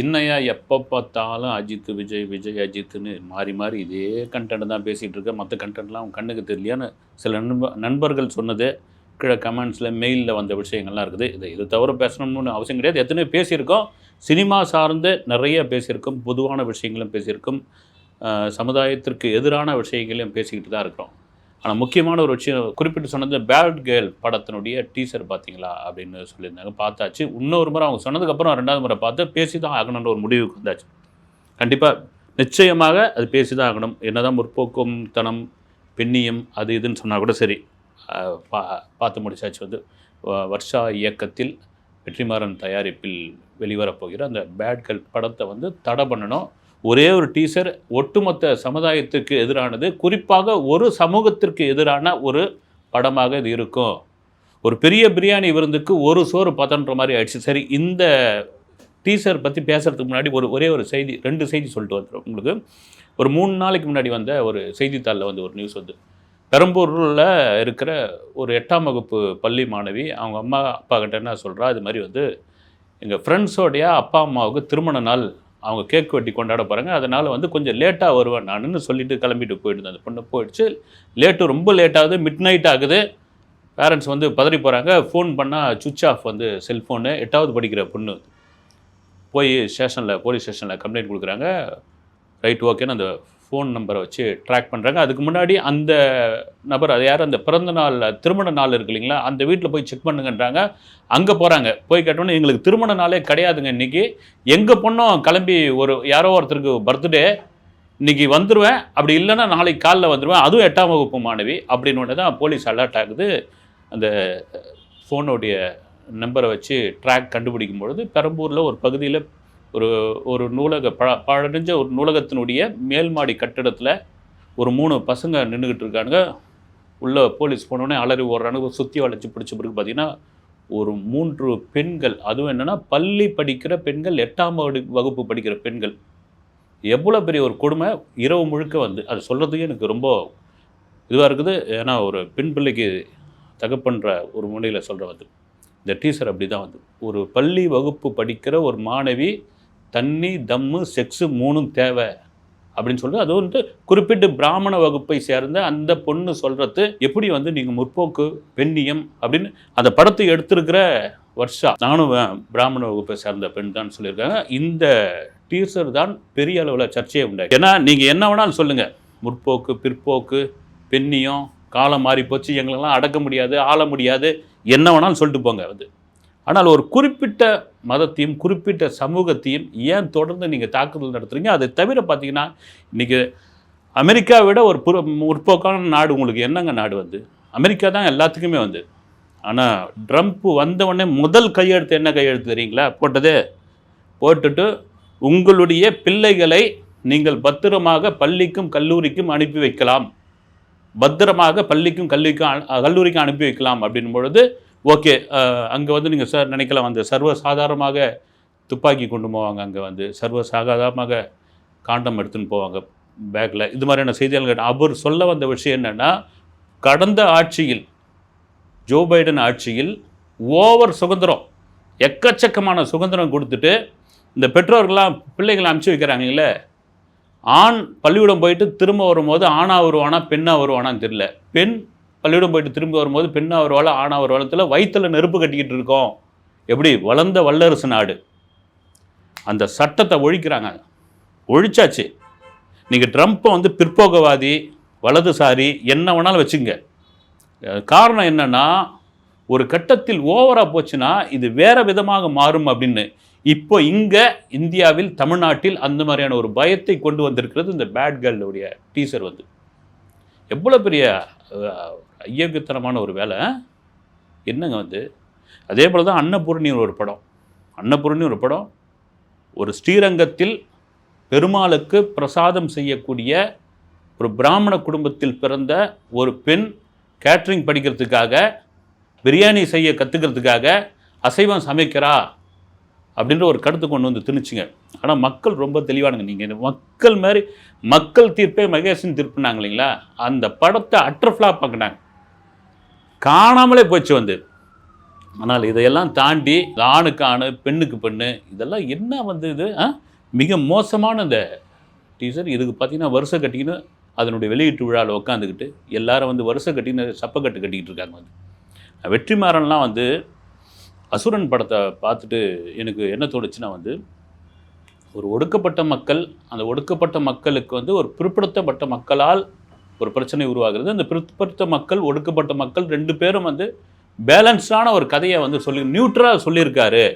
இன்னையா எப்போ பார்த்தாலும் அஜித் விஜய் விஜய் அஜித்னு மாறி மாறி இதே கண்டென்ட் தான் பேசிகிட்டு இருக்க. மற்ற கண்டென்ட்லாம் அவன் கண்ணுக்கு தெரியலையான்னு சில நண்ப நண்பர்கள் சொன்னது. கீழே கமெண்ட்ஸில் மெயிலில் வந்த விஷயங்கள்லாம் இருக்குது. இதை இது தவிர பேசணும்னு அவசியம் கிடையாது. எத்தனையோ பேசியிருக்கோம். சினிமா சார்ந்து நிறைய பேசியிருக்கோம். பொதுவான விஷயங்களும் பேசியிருக்கோம். சமுதாயத்திற்கு எதிரான விஷயங்களையும் பேசிக்கிட்டு தான் இருக்கிறோம். ஆனால் முக்கியமான ஒரு விஷயம் குறிப்பிட்டு சொன்னது பேட் கேர்ள் படத்தினுடைய டீசர் பார்த்தீங்களா அப்படின்னு சொல்லியிருந்தாங்க. பார்த்தாச்சு. இன்னொரு முறை அவங்க சொன்னதுக்கப்புறம் ரெண்டாவது முறை பார்த்து பேசி தான் ஆகணுன்ற ஒரு முடிவுக்கு வந்தாச்சு. கண்டிப்பாக நிச்சயமாக அது பேசி தான் ஆகணும். என்னதான் முற்போக்கும் தனம் பெண்ணியம் அது இதுன்னு சொன்னால் கூட சரி. பா பார்த்து முடிச்சாச்சு வந்து. வர்ஷா இயக்கத்தில் வெற்றிமாறன் தயாரிப்பில் வெளிவரப்போகிற அந்த பேட் கேர்ள் படத்தை வந்து தடை பண்ணணும். ஒரே ஒரு டீசர் ஒட்டுமொத்த சமுதாயத்திற்கு எதிரானது குறிப்பாக ஒரு சமூகத்திற்கு எதிரான ஒரு படமாக இது இருக்கும். ஒரு பெரிய பிரியாணி விருந்துக்கு ஒரு சோறு பதன்ற மாதிரி ஆயிடுச்சு. சரி இந்த டீசர் பற்றி பேசுகிறதுக்கு முன்னாடி ஒரு ஒரே ஒரு செய்தி ரெண்டு செய்தி சொல்லிட்டு வந்துடும் உங்களுக்கு. ஒரு மூணு நாளைக்கு முன்னாடி வந்த ஒரு செய்தித்தாளில் வந்து ஒரு நியூஸ் வந்து பெரம்பூரில் இருக்கிற ஒரு எட்டாம் வகுப்பு பள்ளி மாணவி அவங்க அம்மா அப்பா கிட்ட என்ன சொல்கிறா இது மாதிரி வந்து எங்கள் ஃப்ரெண்ட்ஸோடைய அப்பா அம்மாவுக்கு திருமண நாள் அவங்க கேக் வெட்டி கொண்டாட போகிறாங்க அதனால் வந்து கொஞ்சம் லேட்டாக வருவேன் நானுன்னு சொல்லிட்டு கிளம்பிட்டு போயிட்டு அந்த பொண்ணு போயிடுச்சு. லேட்டு ரொம்ப லேட்டாகுது மிட் நைட் ஆகுது. பேரண்ட்ஸ் வந்து பதறி போகிறாங்க ஃபோன் பண்ணால் சுவிட்ச் ஆஃப் வந்து செல்ஃபோனு எட்டாவது படிக்கிற பொண்ணு போய் ஸ்டேஷனில் போலீஸ் ஸ்டேஷனில் கம்ப்ளைண்ட் கொடுக்குறாங்க. ரைட் ஓகேன்னு அந்த ஃபோன் நம்பரை வச்சு ட்ராக் பண்ணுறாங்க அதுக்கு முன்னாடி அந்த நபர் அது யார்? அந்த பிறந்த நாள் திருமண நாள் இருக்கு இல்லைங்களா? அந்த வீட்டில் போய் செக் பண்ணுங்கன்றாங்க. அங்கே போகிறாங்க போய் கேட்டோன்னே எங்களுக்கு திருமண நாளே கிடையாதுங்க இன்றைக்கி எங்கள் பொண்ணும் கிளம்பி ஒரு யாரோ ஒருத்தருக்கு பர்த்டே இன்றைக்கி வந்துடுவேன் அப்படி இல்லைன்னா நாளைக்கு காலைல வந்துடுவேன் அதுவும் எட்டாம் வகுப்பு மாணவி அப்படின்னு ஒன்று தான் போலீஸ் அலர்ட் ஆகுது. அந்த ஃபோனுடைய நம்பரை வச்சு ட்ராக் கண்டுபிடிக்கும் பொழுது பெரம்பூரில் ஒரு பகுதியில் ஒரு ஒரு நூலக ப பழஞ்ச ஒரு நூலகத்தினுடைய மேல்மாடி கட்டிடத்தில் ஒரு மூணு பசங்க நின்றுக்கிட்டு இருக்காங்க உள்ளே போலீஸ் போனோடனே அலறி ஓடுறானுங்க. சுற்றி வளைச்சி பிடிச்ச பிறகு பார்த்தீங்கன்னா ஒரு மூன்று பெண்கள் அதுவும் என்னென்னா பள்ளி படிக்கிற பெண்கள் எட்டாம் வகுப்பு படிக்கிற பெண்கள். எவ்வளோ பெரிய ஒரு கொடுமை. இரவு முழுக்க வந்து அது சொல்கிறதுக்கு எனக்கு ரொம்ப இதுவாக இருக்குது. ஏன்னா ஒரு பெண் பிள்ளைக்கு தகப்பன்ற ஒரு முனையில் சொல்கிற வந்து இந்த டீச்சர் அப்படி தான் வந்து. ஒரு பள்ளி வகுப்பு படிக்கிற ஒரு மாணவி தண்ணி தம்மு செக்ஸு மூணும் தேவை அப்படின்னு சொல்லிட்டு அது வந்து குறிப்பிட்டு பிராமண வகுப்பை சேர்ந்த அந்த பொண்ணு சொல்கிறது எப்படி வந்து நீங்கள் முற்போக்கு பெண்ணியம் அப்படின்னு அந்த படத்தை எடுத்திருக்கிற வர்ஷா. நானும் பிராமண வகுப்பை சேர்ந்த பெண் தான் சொல்லியிருக்காங்க. இந்த டீசர் தான் பெரிய அளவில் சர்ச்சையை உண்டாச்சு ஏன்னா நீங்கள் என்ன வேணாலும் சொல்லுங்கள் முற்போக்கு பிற்போக்கு பெண்ணியம் காலம் மாறி போச்சு எங்களெல்லாம் அடக்க முடியாது ஆள முடியாது என்ன வேணாலும் சொல்லிட்டு போங்க வந்து ஆனால் ஒரு குறிப்பிட்ட மதத்தையும் குறிப்பிட்ட சமூகத்தையும் ஏன் தொடர்ந்து நீங்கள் தாக்குதல் நடத்துறீங்க? அதை தவிர பார்த்தீங்கன்னா இன்றைக்கி அமெரிக்காவை விட ஒரு புற முற்போக்கான நாடு உங்களுக்கு என்னங்க நாடு வந்து? அமெரிக்கா தான் எல்லாத்துக்குமே வந்து. ஆனால் ட்ரம்ப் வந்தவுடனே முதல் கையெழுத்து என்ன கையெழுத்து தெரியுங்களா? போட்டது போட்டுட்டு உங்களுடைய பிள்ளைகளை நீங்கள் பத்திரமாக பள்ளிக்கும் கல்லூரிக்கும் அனுப்பி வைக்கலாம். பத்திரமாக பள்ளிக்கும் கல்விக்கும் கல்லூரிக்கும் அனுப்பி வைக்கலாம் அப்படின் பொழுது ஓகே அங்கே வந்து நீங்கள் சார் நினைக்கலாம் வந்து சர்வ சாதாரணமாக துப்பாக்கி கொண்டு போவாங்க அங்கே வந்து சர்வ சாதாரணமாக காண்டம் எடுத்துன்னு போவாங்க பேக்கில் இது மாதிரியான செய்திகள் கேட்ட அவர் சொல்ல வந்த விஷயம் என்னென்னா கடந்த ஆட்சியில் ஜோ பைடன் ஆட்சியில் ஓவர் சுதந்திரம் எக்கச்சக்கமான சுதந்திரம் கொடுத்துட்டு இந்த பெற்றோர்கள்லாம் பிள்ளைகளை அனுப்பிச்சி வைக்கிறாங்களே ஆண் பள்ளிக்கூடம் போயிட்டு திரும்ப வரும்போது ஆணாக வருவானா பெண்ணாக வருவானான்னு தெரியல. பெண் பள்ளியிடம் போயிட்டு திரும்ப வரும்போது பெண்ணா ஆனா ஒரு வளத்தில் வயிற்றில் நெருப்பு கட்டிக்கிட்டு இருக்கோம். எப்படி? வளர்ந்த வல்லரசு நாடு. அந்த சட்டத்தை ஒழிக்கிறாங்க. ஒழிச்சாச்சு. நீங்கள் ட்ரம்ப்பை வந்து பிற்போக்குவாதி வலதுசாரி என்ன வேணாலும் வச்சுங்க. காரணம் என்னன்னா ஒரு கட்டத்தில் ஓவராக போச்சுன்னா இது வேறு விதமாக மாறும் அப்படின்னு. இப்போ இங்கே இந்தியாவில் தமிழ்நாட்டில் அந்த மாதிரியான ஒரு பயத்தை கொண்டு வந்திருக்கிறது இந்த பேட் கேர்ளுடைய டீசர் வந்து. எவ்வளோ பெரிய ஐயோக்கியத்தனமான ஒரு வேலை. என்னங்க வந்து? அதே போல் தான் அன்னபூர்ணி ஒரு படம். அன்னபூர்ணி ஒரு படம். ஒரு ஸ்ரீரங்கத்தில் பெருமாளுக்கு பிரசாதம் செய்யக்கூடிய ஒரு பிராமண குடும்பத்தில் பிறந்த ஒரு பெண் கேட்ரிங் படிக்கிறதுக்காக பிரியாணி செய்ய கற்றுக்கிறதுக்காக அசைவம் சமைக்கிறா அப்படின்ற ஒரு கருத்து கொண்டு வந்து திணிச்சிங்க. ஆனால் மக்கள் ரொம்ப தெளிவானுங்க. நீங்கள் மக்கள் மாதிரி மக்கள் தீர்ப்பே மகேஷன் தீர்ப்புனாங்க இல்லைங்களா? அந்த படத்தை அட்டர் ஃப்ளாப் ஆக்குனாங்க. காணாமலே போச்சு வந்து. ஆனால் இதையெல்லாம் தாண்டி ஆணுக்கு ஆணு பெண்ணுக்கு பெண்ணு இதெல்லாம் என்ன வந்து இது ஆ? மிக மோசமான இந்த டீசர். இதுக்கு பார்த்தீங்கன்னா வருஷம் கட்டிக்கின்னு அதனுடைய வெளியீட்டு விழாவில் உட்காந்துக்கிட்டு எல்லாரும் வந்து வருஷம் கட்டின்னு சப்பக்கட்டு கட்டிக்கிட்டு இருக்காங்க வந்து. வெற்றிமாறன்லாம் வந்து அசுரன் படத்தை பார்த்துட்டு எனக்கு என்ன தோணுச்சுன்னா வந்து ஒரு ஒடுக்கப்பட்ட மக்கள் அந்த ஒடுக்கப்பட்ட மக்களுக்கு வந்து ஒரு பிற்படுத்தப்பட்ட மக்களால் ஒரு பிரச்சனை உருவாகிறது. அந்த பிற்படுத்த மக்கள் ஒடுக்கப்பட்ட மக்கள் ரெண்டு பேரும் வந்து பேலன்ஸ்டான ஒரு கதையை வந்து சொல்லி நியூட்ரலாக சொல்லியிருக்காரு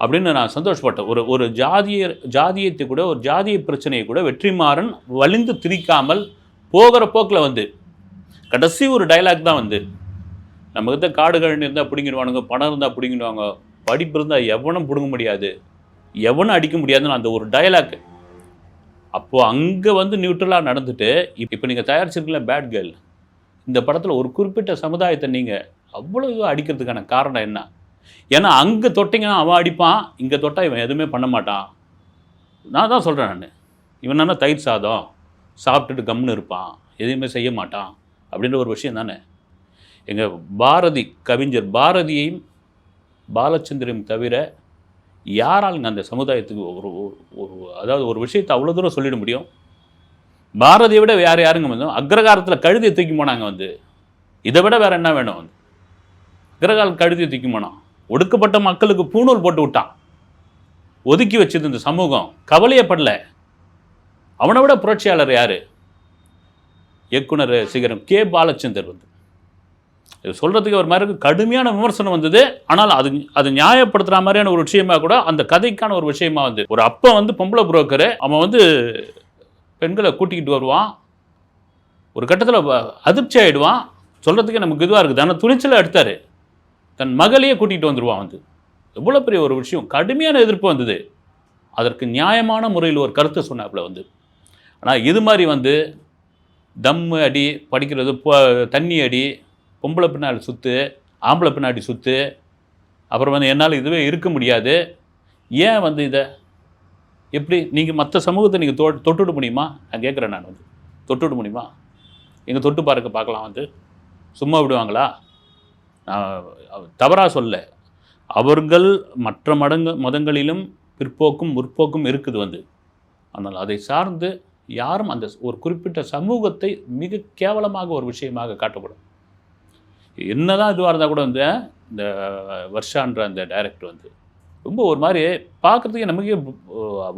அப்படின்னு நான் சந்தோஷப்பட்டேன். ஒரு ஒரு ஜாதிய ஜாதியத்தை கூட ஒரு ஜாதிய பிரச்சனையை கூட வெற்றிமாறன் வலிந்து திரிக்காமல் போகிற போக்கில் வந்து கடைசி ஒரு டைலாக் தான் வந்து நம்மக்கிட்ட காடு கழனி இருந்தால் பிடிங்கிடுவானுங்க பணம் இருந்தால் பிடிங்கிடுவாங்க படிப்பு இருந்தால் எவனும் பிடுங்க முடியாது எவனும் அடிக்க முடியாதுன்னு அந்த ஒரு டயலாக் அப்போது அங்கே வந்து நியூட்ரலாக நடந்துட்டு இப்போ நீங்கள் தயாரிச்சிருக்கல பேட் கேர்ள் இந்த படத்தில் ஒரு குறிப்பிட்ட சமுதாயத்தை நீங்கள் அவ்வளோ இதுவாக அடிக்கிறதுக்கான காரணம் என்ன? ஏன்னா அங்கே தொட்டிங்கன்னா அவன் அடிப்பான் இங்கே தொட்டால் இவன் எதுவுமே பண்ண மாட்டான். நான் தான் சொல்கிறேன் நான். இவன் என்ன தயிர் சாதம் சாப்பிட்டுட்டு கம்னு இருப்பான் எதுவுமே செய்ய மாட்டான் அப்படின்ற ஒரு விஷயம் தானே. எங்கள் பாரதி கவிஞர் பாரதியையும் பாலச்சந்திரையும் தவிர யாராலுங்க அந்த சமுதாயத்துக்கு ஒரு ஒரு- அதாவது ஒரு விஷயத்தை அவ்வளோ தூரம் சொல்லிட முடியும்? பாரதியை விட வேறு யாருங்க வந்து? அக்ரகாரத்தில் கழுதியை தூக்கி போனாங்க வந்து. இதை விட வேறு என்ன வேணும் வந்து? அக்ரகால கழுதியை தூக்கி போனான். ஒடுக்கப்பட்ட மக்களுக்கு பூணூல் போட்டு விட்டான். ஒதுக்கி வச்சது இந்த சமூகம். கவலையப்படல. அவனை விட புரட்சியாளர் யார்? இயக்குனர் சிகரம் கே. பாலச்சந்தர் வந்து. இது சொல்கிறதுக்கு ஒரு மாதிரி கடுமையான விமர்சனம் வந்தது. ஆனால் அது அது நியாயப்படுத்துகிற மாதிரியான ஒரு விஷயமா கூட அந்த கதைக்கான ஒரு விஷயமா வந்து ஒரு அப்பா வந்து பொம்பளை புரோக்கரு. அவன் வந்து பெண்களை கூட்டிக்கிட்டு வருவான். ஒரு கட்டத்தில் அதிர்ச்சி ஆகிடுவான் சொல்கிறதுக்கே நமக்கு இதுவாக இருக்குது. ஆனால் துணிச்சலை எடுத்தார். தன் மகளையே கூட்டிகிட்டு வந்துடுவான் வந்து. எவ்வளோ பெரிய ஒரு விஷயம். கடுமையான எதிர்ப்பு வந்தது. அதற்கு நியாயமான முறையில் ஒரு கருத்தை சொன்னாப்புல வந்து. ஆனால் இது மாதிரி வந்து தம்மு அடி படிக்கிறது தண்ணி அடி பொம்பளை பின்னாடி சுற்று ஆம்பளை பின்னாடி சுற்று அப்புறம் வந்து என்னால் இதுவே இருக்க முடியாது. ஏன் வந்து இதை? எப்படி? நீங்கள் மற்ற சமூகத்தை நீங்கள் தொ தொட்டுவிட முடியுமா? நான் கேட்குறேன் நான் வந்து. தொட்டுவிட முடியுமா? எங்கள் தொட்டு பார்க்க பார்க்கலாம் வந்து. சும்மா விடுவாங்களா? நான் தவறாக சொல்ல. அவர்கள் மற்ற மடங்கு மதங்களிலும் பிற்போக்கும் முற்போக்கும் இருக்குது வந்து. ஆனால் அதை சார்ந்து யாரும் அந்த ஒரு குறிப்பிட்ட சமூகத்தை மிக கேவலமாக ஒரு விஷயமாக காட்டப்படும். என்ன தான் இதுவாக இருந்தால் கூட வந்து இந்த வர்ஷான்ற அந்த டைரக்டர் வந்து ரொம்ப ஒரு மாதிரி பார்க்குறதுக்கே நமக்கே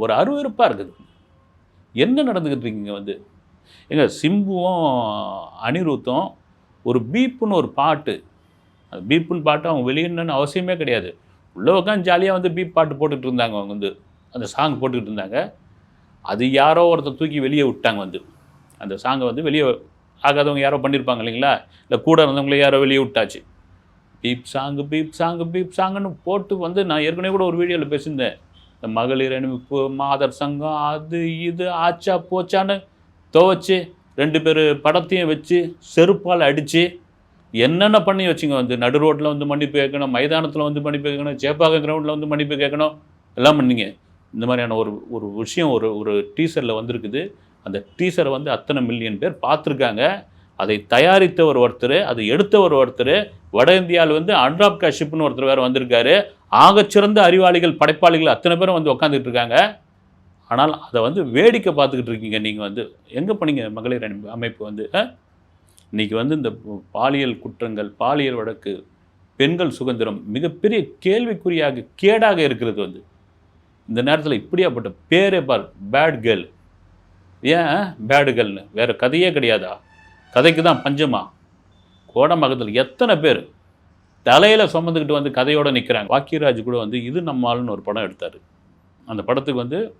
ஒரு அருவருப்பாக இருக்குது. என்ன நடந்துக்கிட்டு இருக்கீங்க வந்து? எங்க சிம்புவும் அனிருத்தும் ஒரு பீப்புன்னு ஒரு பாட்டு அது பீப்புன்னு பாட்டு அவங்க வெளியிடணும்னு அவசியமே கிடையாது. உள்ளே உட்காந்து ஜாலியாக வந்து பீப் பாட்டு போட்டுக்கிட்டு இருந்தாங்க அவங்க வந்து அந்த சாங் போட்டுக்கிட்டு இருந்தாங்க. அது யாரோ ஒருத்தர் தூக்கி வெளியே விட்டாங்க வந்து. அந்த சாங்கை வந்து வெளியே ஆகாதவங்க யாரோ பண்ணியிருப்பாங்க இல்லைங்களா? இல்லை கூட இருந்தவங்களே யாரோ வெளியே விட்டாச்சு. Beep song beep song beep சாங்குன்னு போட்டு வந்து நான் ஏற்கனவே கூட ஒரு வீடியோவில் பேசியிருந்தேன். இந்த மகளிர் அணிவிப்பு மாதர் சங்கம் அது இது ஆச்சா போச்சான்னு துவைச்சு ரெண்டு பேர் படத்தையும் வச்சு செருப்பால் அடித்து என்னென்ன பண்ணி வச்சுங்க வந்து? நடு ரோட்டில் வந்து மன்னிப்பு கேட்கணும் மைதானத்தில் வந்து மன்னிப்பு கேட்கணும் சேப்பாக்கம் கிரவுண்டில் வந்து மன்னிப்பு கேட்கணும் எல்லாம் பண்ணிங்க. இந்த மாதிரியான ஒரு ஒரு விஷயம் ஒரு ஒரு டீசரில் வந்திருக்குது. அந்த டீசரை வந்து அத்தனை மில்லியன் பேர் பார்த்துருக்காங்க. அதை தயாரித்தவர் ஒருத்தர் அதை எடுத்தவர் ஒருத்தர். வட இந்தியாவில் வந்து அனுராப் காஷ்யப்னு ஒருத்தர் வேறு வந்திருக்காரு. ஆகச்சிறந்த அறிவாளிகள் படைப்பாளிகள் அத்தனை பேரும் வந்து உட்காந்துட்டு இருக்காங்க. ஆனால் அதை வந்து வேடிக்கை பார்த்துக்கிட்டு இருக்கீங்க நீங்கள் வந்து. எங்கே பண்ணீங்க மகளிர் அணி அமைப்பு வந்து ஆ? இன்னைக்கு வந்து இந்த பாலியல் குற்றங்கள் பாலியல் வழக்கு பெண்கள் சுதந்திரம் மிகப்பெரிய கேள்விக்குறியாக கேடாக இருக்கிறது வந்து. இந்த நேரத்தில் இப்படியாப்பட்ட பேரே பார் பேட் கேர்ள் ஏன் பேடுகள்னு? வேறு கதையே கிடையாதா? கதைக்கு தான் பஞ்சமா? கோடமகத்தில் எத்தனை பேர் தலையில் சுமந்துக்கிட்டு வந்து கதையோடு நிற்கிறாங்க வாக்கியராஜ் கூட வந்து இது நம்ம ஒரு படம் எடுத்தார். அந்த படத்துக்கு வந்து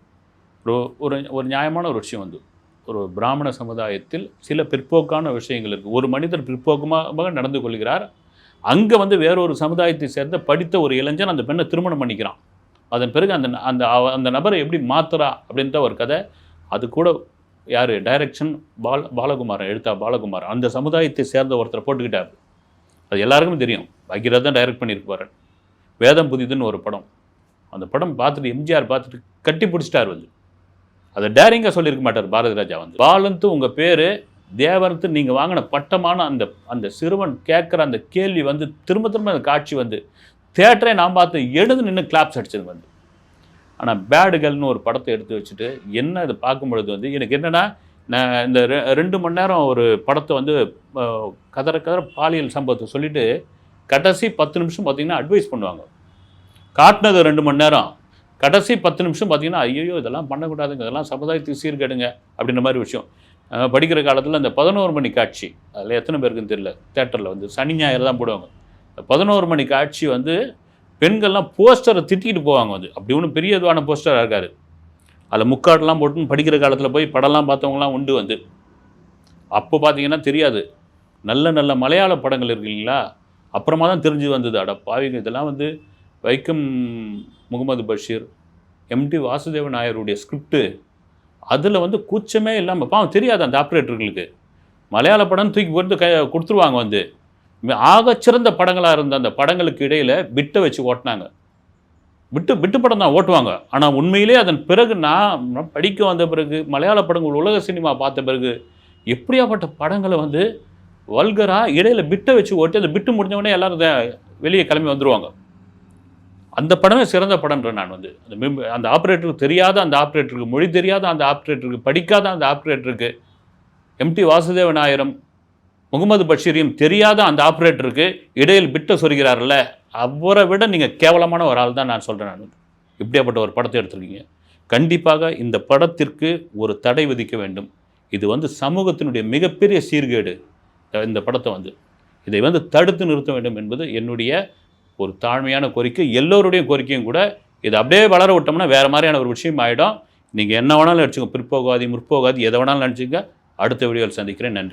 ஒரு ஒரு ஒரு நியாயமான ஒரு விஷயம் வந்து ஒரு பிராமண சமுதாயத்தில் சில பிற்போக்கான விஷயங்கள் இருக்குது ஒரு மனிதர் பிற்போக்கமாக நடந்து கொள்கிறார். அங்கே வந்து வேறொரு சமுதாயத்தை சேர்ந்த படித்த ஒரு இளைஞன் அந்த பெண்ணை திருமணம் பண்ணிக்கிறான். அதன் பிறகு அந்த அந்த அந்த நபரை எப்படி மாத்துறா அப்படின்ற ஒரு கதை. அது கூட யார்? டைரக்ஷன் பால பாலகுமாரன் எழுத்தா பாலகுமாரன். அந்த சமுதாயத்தை சேர்ந்த ஒருத்தரை போட்டுக்கிட்டார். அது எல்லாருக்கும் தெரியும். பகீரத் தான் டைரக்ட் பண்ணியிருப்பார். வேதம் புதிதுன்னு ஒரு படம். அந்த படம் பார்த்துட்டு எம்ஜிஆர் பார்த்துட்டு கட்டி பிடிச்சிட்டார் வந்து. அதை டேரிங்காக சொல்லியிருக்க மாட்டார் பாரதி ராஜா வந்து. பாலன்த்து உங்கள் பேர் தேவனத்து நீங்கள் வாங்கின பட்டமான அந்த அந்த சிறுவன் கேட்குற அந்த கேள்வி வந்து திரும்ப திரும்ப அந்த காட்சி வந்து தேட்டரை நான் பார்த்து எழுந்து நின்று கிளாப்ஸ் அடிச்சது வந்து. ஆனால் பேடுகள்னு ஒரு படத்தை எடுத்து வச்சுட்டு என்ன இதை பார்க்கும்பொழுது வந்து எனக்கு என்னென்னா நான் இந்த ரெ- ரெண்டு மணி நேரம் ஒரு படத்தை வந்து கதற கதற பாலியல் சம்பவத்தை சொல்லிவிட்டு கடைசி பத்து நிமிஷம் பார்த்தீங்கன்னா அட்வைஸ் பண்ணுவாங்க. காட்டினது ரெண்டு மணி நேரம். கடைசி பத்து நிமிஷம் பார்த்திங்கன்னா ஐயோ இதெல்லாம் பண்ணக்கூடாதுங்க இதெல்லாம் சமுதாயத்துக்கு சீர்கேடுங்க அப்படின்ற மாதிரி விஷயம். படிக்கிற காலத்தில் அந்த பதினோரு மணி காட்சி அதில் எத்தனை பேருக்குன்னு தெரியல தேட்டரில் வந்து சனி ஞாயிறு தான் போடுவாங்க. பதினோரு மணி காட்சி வந்து பெண்கள்லாம் போஸ்டரை திட்டிக்கிட்டு போவாங்க வந்து அப்படி ஒன்றும் பெரிய இதுவான போஸ்டராக இருக்காது அதில் முக்காடெல்லாம் போட்டு படிக்கிற காலத்தில் போய் படம்லாம் பார்த்தவங்களாம் உண்டு வந்து. அப்போ பார்த்தீங்கன்னா தெரியாது. நல்ல நல்ல மலையாள படங்கள் இருக்கு இல்லைங்களா? அப்புறமா தான் தெரிஞ்சு வந்தது. அட பாவிங்க இதெல்லாம் வந்து வைக்கம் முகமது பஷீர் எம்டி வாசுதேவ நாயருடைய ஸ்கிரிப்டு அதில் வந்து கூச்சமே இல்லாமல் பாவம் தெரியாது அந்த ஆப்ரேட்டர்களுக்கு. மலையாள படம் தூக்கி போட்டு க கொடுத்துருவாங்க வந்து. ஆகச்சிறந்த படங்களாக இருந்த அந்த படங்களுக்கு இடையில் பிட்டை வச்சு ஓட்டினாங்க. விட்டு விட்டு படம் தான் ஓட்டுவாங்க. ஆனால் உண்மையிலே அதன் பிறகு நான் படிக்க வந்த பிறகு மலையாள படங்கள் உலக சினிமா பார்த்த பிறகு எப்படியாப்பட்ட படங்களை வந்து வல்கராக இடையில் பிட்டை வச்சு ஓட்டி அந்த பிட்டு முடிஞ்சவொடனே எல்லோரும் வெளியே கிளம்பி வந்துருவாங்க. அந்த படமே சிறந்த படம்ன்றேன் நான் வந்து அந்த மிம்- அந்த ஆப்ரேட்டருக்கு தெரியாத அந்த ஆப்ரேட்டருக்கு மொழி தெரியாத அந்த ஆப்ரேட்டருக்கு படிக்காத அந்த ஆப்ரேட்டருக்கு எம்டி வாசுதேவ நாயரம் முகமது பஷீரையும் தெரியாத அந்த ஆப்ரேட்டருக்கு இடையில் பிட்டை சொருகிறார்ல அவரை விட நீங்கள் கேவலமான ஒரு ஆள் தான் நான் சொல்கிறேன் நான். இப்படியாப்பட்ட ஒரு படத்தை எடுத்திருக்கீங்க. கண்டிப்பாக இந்த படத்திற்கு ஒரு தடை விதிக்க வேண்டும். இது வந்து சமூகத்தினுடைய மிகப்பெரிய சீர்கேடு இந்த படத்தை வந்து. இதை வந்து தடுத்து நிறுத்த வேண்டும் என்பது என்னுடைய ஒரு தாழ்மையான கோரிக்கை. எல்லோருடைய கோரிக்கையும் கூட இதை அப்படியே வளர விட்டோம்னா வேறு மாதிரியான ஒரு விஷயம் ஆகிடும் நீங்கள் என்ன வேணாலும் நினச்சிங்க பிற்போகாதி முற்போகாதி எதை வேணாலும் நினச்சிங்க அடுத்த வீடியோவில் சந்திக்கிறேன். நன்றி.